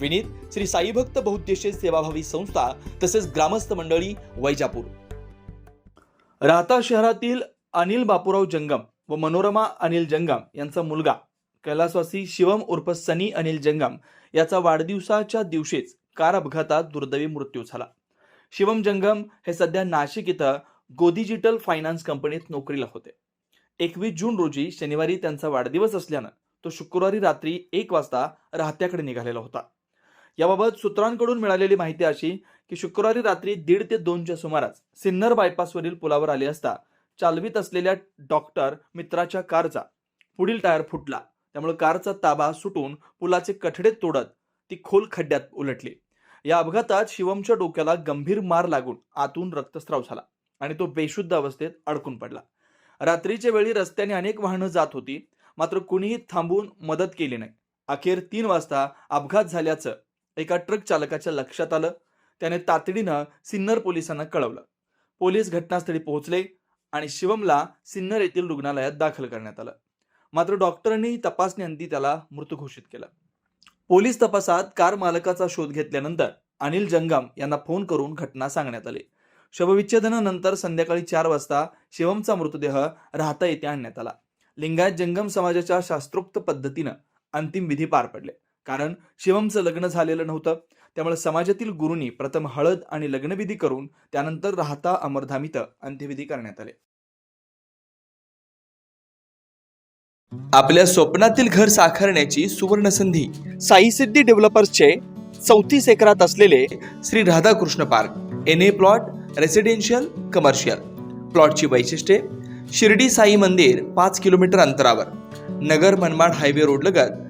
विनीत श्री साईभक्त बहुद्देशीय सेवाभावी संस्था तसेच ग्रामस्थ मंडळी वैजापूर. राहता शहरातील अनिल बापूराव जंगम व मनोरमा अनिल जंगम यांचा मुलगा कैलासवासी शिवम उर्फ सनी अनिल जंगम याचा वाढदिवसाच्या दिवशीच कार अपघातात दुर्दैवी मृत्यू झाला. शिवम जंगम हे सध्या नाशिक इथं गोदिजिटल फायनान्स कंपनीत नोकरीला होते. एकवीस जून रोजी शनिवारी त्यांचा वाढदिवस असल्यानं तो शुक्रवारी रात्री एक वाजता राहत्याकडे निघालेला होता. याबाबत सूत्रांकडून मिळालेली माहिती अशी की शुक्रवारी रात्री दीड ते दोनच्या सुमारास सिन्नर बायपासवरील पुलावर आले असता चालवीत असलेल्या डॉक्टर मित्राच्या कारचा पुढील टायर फुटला. त्यामुळे कारचा ताबा सुटून पुलाचे कठडे तोडत ती खोल खड्ड्यात उलटली. या अपघातात शिवमच्या डोक्याला गंभीर मार लागून आतून रक्तस्राव झाला आणि तो बेशुद्ध अवस्थेत अडकून पडला. रात्रीच्या वेळी रस्त्याने अनेक वाहनं जात होती मात्र कुणीही थांबून मदत केली नाही. अखेर तीन वाजता अपघात झाल्याचं एका ट्रक चालकाच्या लक्षात आलं. त्याने तातडीनं सिन्नर पोलिसांना कळवलं. पोलीस घटनास्थळी पोहोचले आणि शिवमला सिन्नर येथील रुग्णालयात दाखल करण्यात आलं. मात्र डॉक्टरांनी तपासणीअंती त्याला मृत घोषित केलं. पोलीस तपासात कार मालकाचा शोध घेतल्यानंतर अनिल जंगम यांना फोन करून घटना सांगण्यात आली. शवविच्छेदनानंतर संध्याकाळी चार वाजता शिवमचा मृतदेह राहता येथे आणण्यात आला. लिंगायत जंगम समाजाच्या शास्त्रोक्त पद्धतीनं अंतिम विधी पार पडले. कारण शिवमचं लग्न झालेलं नव्हतं. त्यामुळे समाजातील गुरुंनी प्रथम हळद आणि लग्नविधी करून त्यानंतर राहता अमरधामीत अंत्यविधी करण्यात आले. आपल्या स्वप्नातील घर साकारण्याची सुवर्ण संधी साई सिद्धी डेव्हलपर्सचे चौतीस एकरात असलेले Shri Radhakrishna park N A plot residential commercial प्लॉटची वैशिष्ट्ये शिर्डी साई मंदिर पाच किलोमीटर अंतरावर नगर मनमाड हायवे रोड लगत